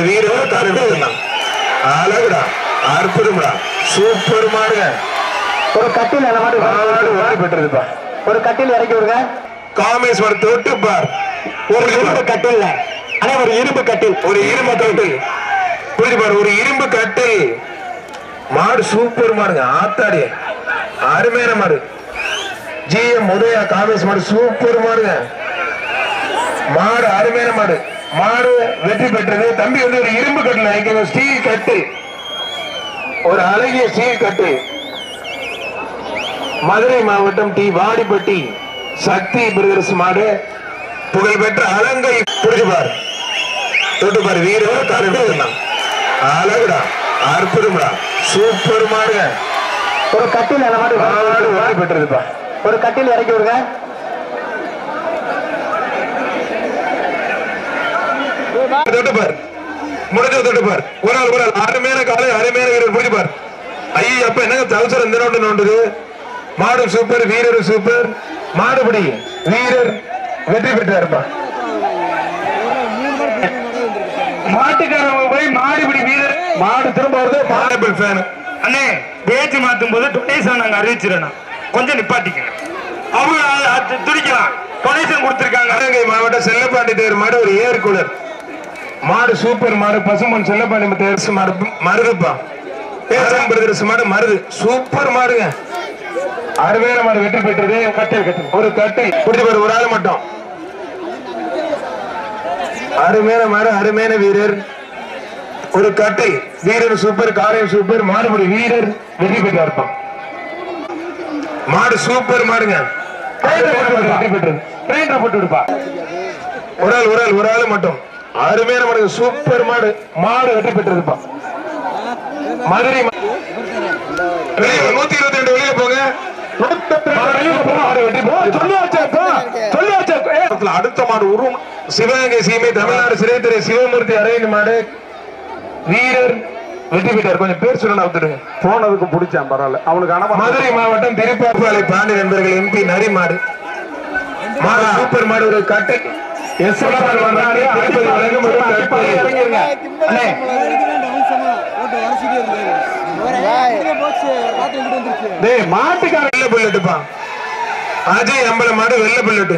வீரர் கால் எடுத்துக்கலாம் அழகுடா அற்புதம்டா. சூப்பர் மாடுங்க. ஒரு கட்டில் அந்த மாதிரி மாடு ஓடி ஒரு கட்டில் இறக்கி விடுங்க. காமேஸ் மாடு தொட்டு பார். ஒரு இரும்பு கட்டில். அண்ணே ஒரு இரும்பு கட்டில். ஒரு இரும்பு கட்டில். புரிஞ்சு பாரு ஒரு இரும்பு கட்டில். மாடு சூப்பர் மாடுங்க ஆத்தாடி. அருமையான மாடு. ஜிஎம் உதயா காமேஸ் மாடு சூப்பர் மாடுங்க. மாடு அருமையான மாடு. மாடு வெற்றி பெற்றது. தம்பி வந்து ஒரு இரும்பு கட்டில் இங்க ஸ்டீல் கட்டு. ஒரு அழகிய ஸ்டீல் கட்டு. மதுரை மாவட்டம் டி. வாடிப்பட்டி சக்தி பிரதர்ஸ் மாடு. புகழ்பெற்ற அலங்கை புரிஞ்சு பாரு தொட்டு பாரு வீரர் கால் எடுத்துக்கலாம் அழகுடா அற்புதம்டா. சூப்பர் மாடுங்க. ஒரு கட்டில் மாடு பெற்றதுப்பா ஒரு கட்டில் இறக்கி விடுங்க. தொட்டு பார். முடிஞ்ச தொட்டு பார். ஒரு ஆள் ஒரு ஆள் அருமையான காலை அருமையான வீரர். புரிஞ்சு பார். ஐயோ அப்ப என்னங்க தவசரம் இந்த நோண்டு நோண்டுது? மாடு சூப்பர் வீரர் சூப்பர் மாடுபடி வீரர் வெற்றி பெற்றாருப்பா. மாட்டுக்காரங்க போய் மாடுபிடி வீரர் மாடு திரும்ப வருது. மாடபிள் ஃபேன் அண்ணே பேச்சு மாத்தும் போது டொனேஷன் நாங்க அறிவிச்சிடணும். கொஞ்சம் நிப்பாட்டிக்கங்க. அவங்க அது துடிக்கலாம் டொனேஷன் கொடுத்திருக்காங்க. சிவகங்கை மாவட்டம் செல்லப்பாண்டி தேர் மாடு ஒரு ஏர் கூலர் மாடு சூப்பர் மாடு பசுமன் செல்லப்பாண்டி தேர் மாடு மருதுப்பா. பேசம் பிரதர்ஸ் மாடு மருது. சூப்பர் மாடுங்க. அருமையான மாடு வெற்றி பெற்றது. கட்டில் கட்டில் ஒரு கட்டை. புரிஞ்சு பாரு ஒரு ஆள் மட்டும். அருமையான மாடு அருமையான வீரர். ஒரு கட்டை. வீரர் சூப்பர் காரையும் சூப்பர் மாடுபடி வீரர் வெற்றி பெற்றார் மாடு சூப்பர் மாடுங்க. வெற்றி பெற்றது. போட்டு விடுப்பா. ஒரு ஆள் ஒரு ஆள் ஒரு ஆள் மட்டும். அருமையான மாடு சூப்பர் மாடு. மாடு வெற்றி பெற்றதுப்பா மதுரை நூத்தி இருபத்தி ரெண்டு வெளியே போங்க. அடுத்த மாடு உருவம் சிவகங்கை சீமை தமிழ்நாடு சிறைத்துறை சிவமூர்த்தி அரவிந்த் மாடு. வீரர் வெற்றி பெற்றார். கொஞ்சம் பேர் சொல்லணும் அவுத்துடுங்க போனதுக்கு பிடிச்சான் பரவாயில்ல. அவனுக்கு அனமா மதுரை மாவட்டம் திருப்பாப்பாலை பாண்டி நண்பர்கள் எம்பி நரி மாடு மாடு சூப்பர் மாடு. ஒரு கட்டை எஸ் திருப்பதி வழங்கும் ஒரு கட்டை. அண்ணே டேய் மாட்டுக்கார வெள்ள புல்லட்டுப்பா அஜய் அம்பல மாடு வெள்ள புல்லட்டு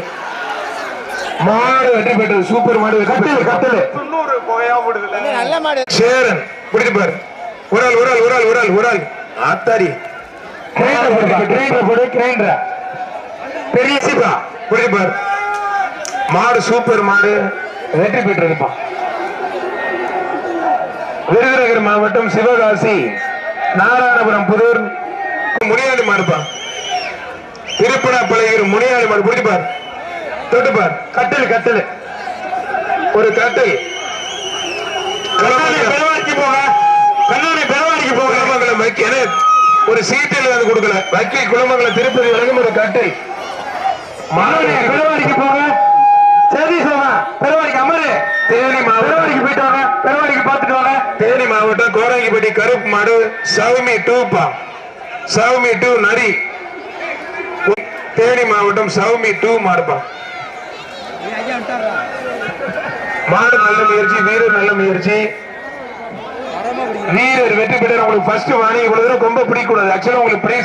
மாடு வெற்றி பெற்றது சூப்பர் மாடு வெற்றி பெற்றது கட்டல தொண்ணூறு போயா விடுதல சேரன் பிடிச்சு பாரு ஒரு ஆள் ஒரு ஆள் ஒரு ஆள் ஒரு ஆள் ஒரு ஆள் ஆத்தாடி பெரிய சிப்பா பிடிச்சு பாரு மாடு சூப்பர் மாடு. வெற்றி பெற்றதுப்பா விருதுநகர் மாவட்டம் சிவகாசி நாராயணபுரம் புதூர். முனியாண்டி மாடுப்பா திருப்பணாப்பளையூர் முனியாண்டி மாடு. பிடிச்சு பாரு. தொட்டு பார். கட்டில் கட்டில். ஒரு கட்டில். பெருவாடிக்கு போக. கண்ணாடி பெருவாடிக்கு போக. குளமங்கலம் வைக்க. ஒரு சீட்டில் வந்து கொடுக்கல. வக்கீல் குளமங்கலம் திருப்பதி வழங்கும் ஒரு கட்டை மாடு பெருவாடிக்கு போங்க மாவட்டம் கோரங்கிப்பட்டி கருப்பு மாடு சவுமி டூப்பா சவுமி டூ நரி. தேனி மாவட்டம் சவுமி டூ மாடுப்பா. மாடு நல்ல முயற்சி வீரர் நல்ல முயற்சி. வீரர் வெற்றி பெற்ற உங்களுக்கு ஃபர்ஸ்ட் வாங்கி கொடுக்குற ரொம்ப பிடிக்கூடாது ஆக்சுவலா உங்களுக்கு பிரைஸ்